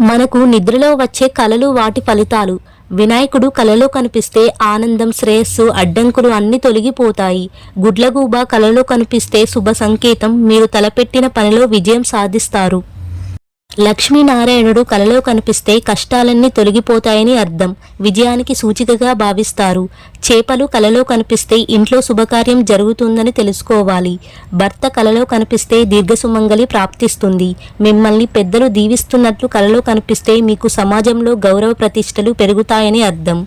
మనకు నిద్రలో వచ్చే కలలు వాటి ఫలితాలు. వినాయకుడు కలలో కనిపిస్తే ఆనందం శ్రేయస్సు అడ్డంకులు అన్ని తొలగిపోతాయి. గుడ్లగూబ కలలో కనిపిస్తే శుభ సంకేతం మీరు తలపెట్టిన పనిలో విజయం సాధిస్తారు. లక్ష్మీనారాయణుడు కలలో కనిపిస్తే కష్టాలన్నీ తొలగిపోతాయని అర్థం. విజయానికి సూచికగా భావిస్తారు. చేపలు కలలో కనిపిస్తే ఇంట్లో శుభకార్యం జరుగుతుందని తెలుసుకోవాలి. భర్త కలలో కనిపిస్తే దీర్ఘసుమంగలి ప్రాప్తిస్తుంది. మిమ్మల్ని పెద్దలు దీవిస్తున్నట్లు కలలో కనిపిస్తే మీకు సమాజంలో గౌరవ ప్రతిష్టలు పెరుగుతాయని అర్థం.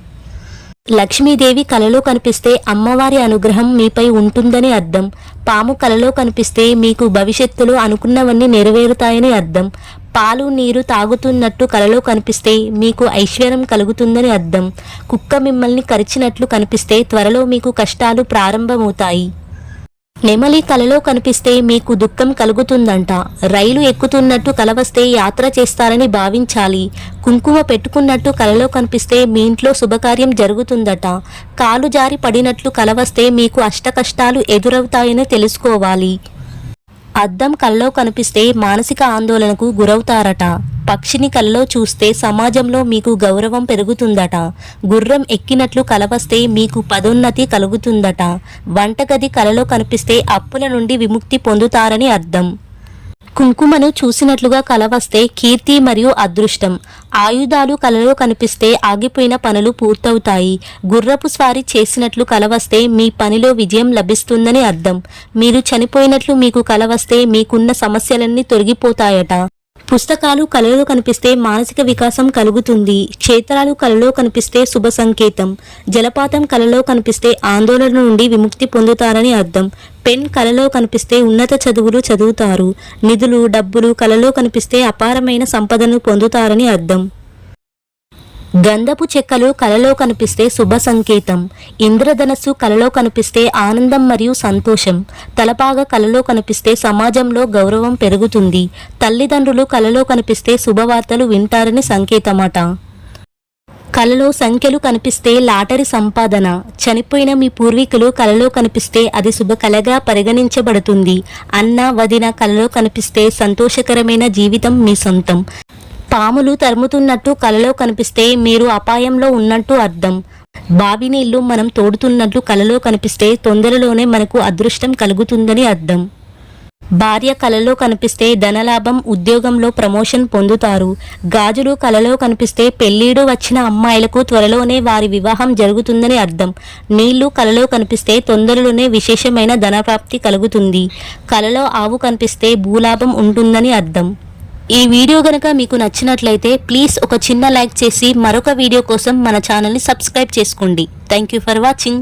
లక్ష్మీదేవి కలలో కనిపిస్తే అమ్మవారి అనుగ్రహం మీపై ఉంటుందని అర్థం. పాము కలలో కనిపిస్తే మీకు భవిష్యత్తులో అనుకున్నవన్నీ నెరవేరుతాయని అర్థం. పాలు నీరు తాగుతున్నట్టు కలలో కనిపిస్తే మీకు ఐశ్వర్యం కలుగుతుందని అర్థం. కుక్క మిమ్మల్ని కరిచినట్లు కనిపిస్తే త్వరలో మీకు కష్టాలు ప్రారంభమవుతాయి. నెమలి కలలో కనిపిస్తే మీకు దుఃఖం కలుగుతుందంట. రైలు ఎక్కుతున్నట్టు కలవస్తే యాత్ర చేస్తారని భావించాలి. కుంకుమ పెట్టుకున్నట్టు కలలో కనిపిస్తే మీ ఇంట్లో శుభకార్యం జరుగుతుందట. కాలు జారి పడినట్లు కలవస్తే మీకు అష్ట కష్టాలు ఎదురవుతాయని తెలుసుకోవాలి. అద్దం కల్లో కనిపిస్తే మానసిక ఆందోళనకు గురవుతారట. పక్షిని కల్లో చూస్తే సమాజంలో మీకు గౌరవం పెరుగుతుందట. గుర్రం ఎక్కినట్లు కలవస్తే మీకు పదోన్నతి కలుగుతుందట. వంటగది కలలో కనిపిస్తే అప్పుల నుండి విముక్తి పొందుతారని అర్థం. కుంకుమను చూసినట్లుగా కలవస్తే కీర్తి మరియు అదృష్టం. ఆయుధాలు కలలో కనిపిస్తే ఆగిపోయిన పనులు పూర్తవుతాయి. గుర్రపు స్వారీ చేసినట్లు కలవస్తే మీ పనిలో విజయం లభిస్తుందని అర్థం. మీరు చనిపోయినట్లు మీకు కలవస్తే మీకున్న సమస్యలన్నీ తొలగిపోతాయట. పుస్తకాలు కలలో కనిపిస్తే మానసిక వికాసం కలుగుతుంది. క్షేత్రాలు కలలో కనిపిస్తే శుభ సంకేతం. జలపాతం కలలో కనిపిస్తే ఆందోళన నుండి విముక్తి పొందుతారని అర్థం. పెన్ కలలో కనిపిస్తే ఉన్నత చదువులు చదువుతారు. నిధులు డబ్బులు కలలో కనిపిస్తే అపారమైన సంపదను పొందుతారని అర్థం. గంధపు చెక్కలు కలలో కనిపిస్తే శుభ సంకేతం ఇంద్రధనస్సు కలలో కనిపిస్తే ఆనందం మరియు సంతోషం తలపాగ కలలో కనిపిస్తే సమాజంలో గౌరవం పెరుగుతుంది తల్లిదండ్రులు కలలో కనిపిస్తే శుభవార్తలు వింటారని సంకేతమాట. కలలో సంఖ్యలు కనిపిస్తే లాటరీ సంపాదన చనిపోయిన మీ పూర్వీకులు కలలో కనిపిస్తే అది శుభకలగా పరిగణించబడుతుంది అన్న వదిన కలలో కనిపిస్తే సంతోషకరమైన జీవితం మీ సొంతం. పాములు తరుముతున్నట్టు కలలో కనిపిస్తే మీరు అపాయంలో ఉన్నట్టు అర్థం. బావి నీళ్ళు మనం తోడుతున్నట్లు కలలో కనిపిస్తే తొందరలోనే మనకు అదృష్టం కలుగుతుందని అర్థం. భార్య కలలో కనిపిస్తే ధనలాభం ఉద్యోగంలో ప్రమోషన్ పొందుతారు. గాజులు కలలో కనిపిస్తే పెళ్ళీడు వచ్చిన అమ్మాయిలకు త్వరలోనే వారి వివాహం జరుగుతుందని అర్థం. నీళ్ళు కలలో కనిపిస్తే తొందరలోనే విశేషమైన ధనప్రాప్తి కలుగుతుంది. కలలో ఆవు కనిపిస్తే భూలాభం ఉంటుందని అర్థం. ఈ వీడియో గనక మీకు నచ్చినట్లయితే ప్లీజ్ ఒక చిన్న లైక్ చేసి మరొక వీడియో కోసం మన ఛానల్ని సబ్స్క్రైబ్ చేసుకోండి. Thank you for watching